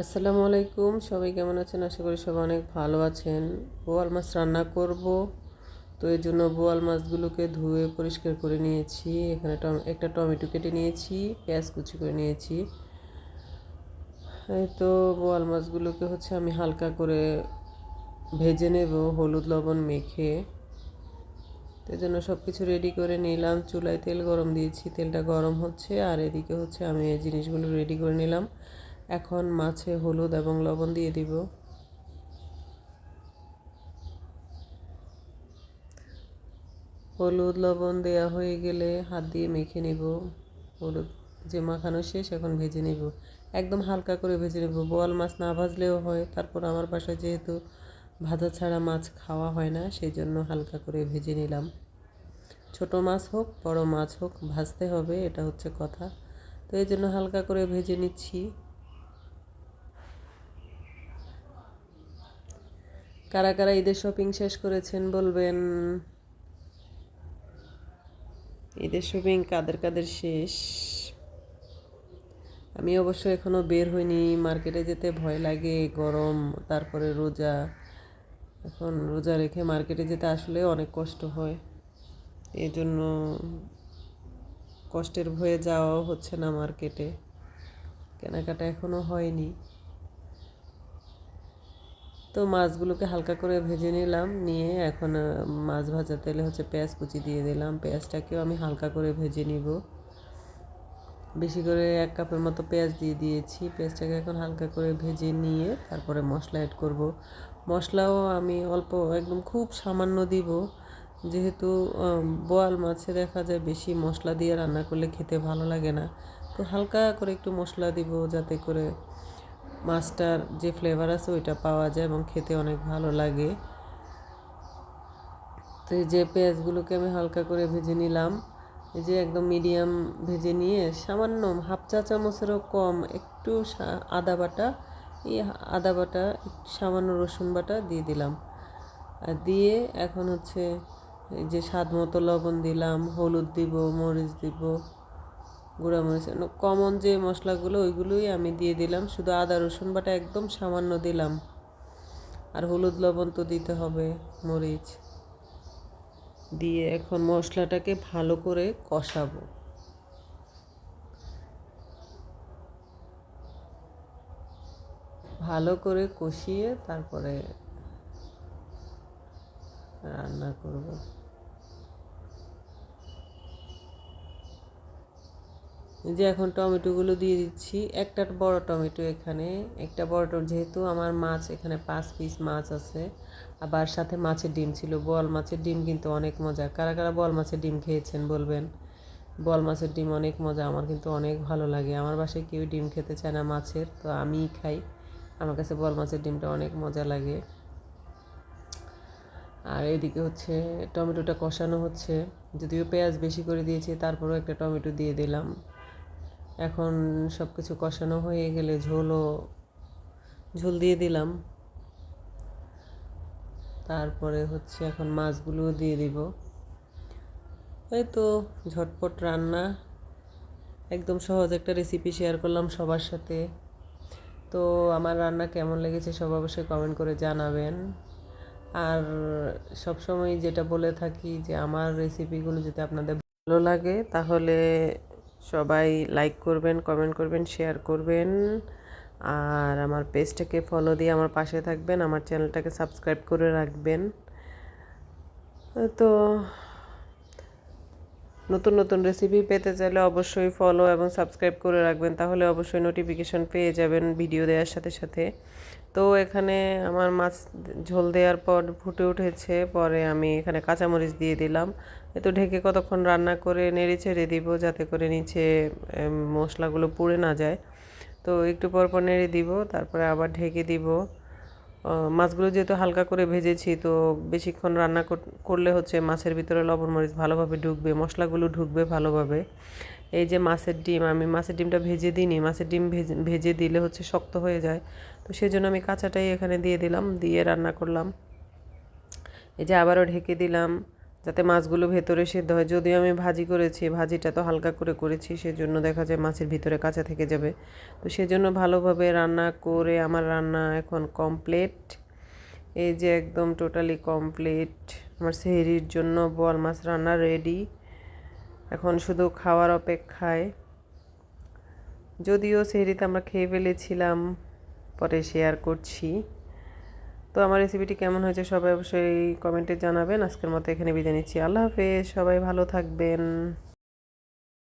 আসসালামু আলাইকুম। সবাই কেমন আছেন? আশা করি সবাই অনেক ভালো আছেন। বোয়াল মাছ রান্না করব। তো এই জন্য বোয়াল মাছগুলোকে ধুয়ে পরিষ্কার করে নিয়েছি। এখানে একটা টমেটো কেটে নিয়েছি, পেঁয়াজ কুচি করে নিয়েছি। তো বোয়াল মাছগুলোকে হচ্ছে আমি হালকা করে ভেজে নেব, হলুদ, লবণ মেখে। তো জন্য সব কিছু রেডি করে নিলাম। চুলায় তেল গরম দিয়েছি। তেলটা গরম হচ্ছে। আর এদিকে হচ্ছে আমি এই জিনিসগুলো রেডি করে নিলাম। এখন মাছে হলুদ এবং লবণ দিয়ে দিব। হলুদ, লবণ দেওয়া হয়ে গেলে হাত দিয়ে মেখে নিব। হলুদ যে মাখানো শেষ, এখন ভেজে নিব। একদম হালকা করে ভেজে নেব। বোয়াল মাছ না ভাজলেও হয়, তারপর আমার বাসায় যেহেতু ভাজা ছাড়া মাছ খাওয়া হয় না, সেই জন্য হালকা করে ভেজে নিলাম। ছোট মাছ হোক, বড় মাছ হোক, ভাজতে হবে, এটা হচ্ছে কথা। তো এই জন্য হালকা করে ভেজে নিচ্ছি। কারা কারা ঈদের শপিং শেষ করেছেন বলবেন? ঈদের শপিং কাদের কাদের শেষ? আমি অবশ্য এখনও বের হইনি, মার্কেটে যেতে ভয় লাগে, গরম, তারপরে রোজা। এখন রোজা রেখে মার্কেটে যেতে আসলে অনেক কষ্ট হয়। এই জন্য কষ্টের ভয়ে যাওয়াও হচ্ছে না মার্কেটে। কেনাকাটা এখনও হয়নি। তো মাছগুলোকে হালকা করে ভেজে নিলাম, নিয়ে এখন মাছ ভাজা তেলে হচ্ছে পেঁয়াজ কুচি দিয়ে দিলাম। পেঁয়াজটাকেও আমি হালকা করে ভেজে নিব। বেশি করে এক কাপের মতো পেঁয়াজ দিয়ে দিয়েছি। পেঁয়াজটাকে এখন হালকা করে ভেজে নিয়ে তারপরে মশলা অ্যাড করব। মশলাও আমি অল্প, একদম খুব সামান্য দিব। যেহেতু বোয়াল মাছে দেখা যায় বেশি মশলা দিয়ে রান্না করলে খেতে ভালো লাগে না। তো হালকা করে একটু মশলা দিব যাতে করে মাছটার যে ফ্লেভার আছে ওইটা পাওয়া যায় এবং খেতে অনেক ভালো লাগে। তো এই যে পেঁয়াজগুলোকে আমি হালকা করে ভেজে নিলাম। এই যে একদম মিডিয়াম ভেজে নিয়ে সামান্য হাফ চা চামচেরও কম একটু আদা বাটা, এই আদা বাটা, সামান্য রসুন বাটা দিয়ে দিলাম। আর দিয়ে এখন হচ্ছে যে স্বাদ মতো লবণ দিলাম, হলুদ দিব, মরিচ দিব। গুঁড়া মরিচ কমন যে মশলাগুলো ওইগুলোই আমি দিয়ে দিলাম। শুধু আদা, রসুন বাটা একদম সামান্য দিলাম। আর হলুদ লবণ তো দিতে হবে, মরিচ। দিয়ে এখন মশলাটাকে ভালো করে কষাবো। ভালো করে কষিয়ে তারপরে রান্না করব। যে এখন টমেটোগুলো দিয়ে দিচ্ছি। একটা বড় টমেটো এখানে, একটা বড় যেহেতু আমার মাছ এখানে পাঁচ পিস মাছ আছে, আবার সাথে মাছের ডিম ছিল। বল মাছের ডিম কিন্তু অনেক মজা। কারা কারা বল মাছের ডিম খেয়েছেন বলবেন? বল মাছের ডিম অনেক মজা, আমার কিন্তু অনেক ভালো লাগে। আমার বাসায় কেউ ডিম খেতে চায় না মাছের, তো আমিই খাই। আমার কাছে বল মাছের ডিমটা অনেক মজা লাগে। আর এদিকে হচ্ছে টমেটোটা কষানো হচ্ছে। যদিও পেঁয়াজ বেশি করে দিয়েছি, তারপরেও একটা টমেটো দিয়ে দিলাম। এখন সব কিছু কষানো হয়ে গেলে ঝোলও, ঝোল দিয়ে দিলাম। তারপরে হচ্ছে এখন মাছগুলোও দিয়ে দিব। এই তো ঝটপট রান্না। একদম সহজ একটা রেসিপি শেয়ার করলাম সবার সাথে। তো আমার রান্না কেমন লেগেছে সব অবশ্যই কমেন্ট করে জানাবেন। আর সবসময় যেটা বলে থাকি যে আমার রেসিপিগুলো যদি আপনাদের ভালো লাগে, তাহলে সবাই লাইক করবেন কমেন্ট করবেন শেয়ার করবেন। আর আমার পেজটাকে ফলো দিয়ে আমার পাশে থাকবেন, আমার চ্যানেলটাকে সাবস্ক্রাইব করে রাখবেন। তো নতুন নতুন রেসিপি পেতে চাইলে অবশ্যই ফলো এবং সাবস্ক্রাইব করে রাখবেন, তাহলে অবশ্যই নোটিফিকেশন পেয়ে যাবেন ভিডিও দেওয়ার সাথে সাথে। তো এখানে আমার মাছ ঝোল দেওয়ার পর ফুটে উঠেছে, পরে আমি এখানে কাঁচামরিচ দিয়ে দিলাম। তো ঢেকে কতক্ষণ রান্না করে নেড়ে ছেড়ে দিব, যাতে করে নিচে মশলাগুলো পুড়ে না যায়। তো একটু পর পর নেড়ে দিব, তারপরে আবার ঢেকে দিব। মাছগুলো যেহেতু হালকা করে ভেজেছি, তো বেশিক্ষণ রান্না করলে হচ্ছে মাছের ভিতরে লবণ মরিচ ভালোভাবে ঢুকবে, মশলাগুলো ঢুকবে ভালোভাবে। এই যে মাছের ডিম, আমি মাছের ডিমটা ভেজে দিইনি, মাছের ডিম ভেজে ভেজে দিলে হচ্ছে শক্ত হয়ে যায়। তো সেই জন্য আমি কাঁচাটাই এখানে দিয়ে দিলাম, দিয়ে রান্না করলাম। এই যে আবারও ঢেকে দিলাম। যাতে মাছগুলো ভেতরে সিদ্ধ হয়। যদিও আমি ভাজি করেছি, ভাজিটা তো হালকা করে করেছি, সেজন্য দেখা যায় মাছের ভিতরে কাঁচা থেকে যাবে। তো সেজন্য ভালোভাবে রান্না করে আমার রান্না এখন কমপ্লিট এই যে একদম টোটালি কমপ্লিট আমার সেহরির জন্য বোয়াল মাছ রান্না রেডি এখন শুধু খাওয়ার অপেক্ষায়। যদিও সেহরিতে আমরা খেয়ে ফেলেছিলাম, পরে শেয়ার করছি। তো আমার রেসিপিটি কেমন হয়েছে সবাই অবশ্যই কমেন্টে জানাবেন। আজকের মতো এখানে বিদায় নিচ্ছি। আল্লাহ হাফেজ। সবাই ভালো থাকবেন।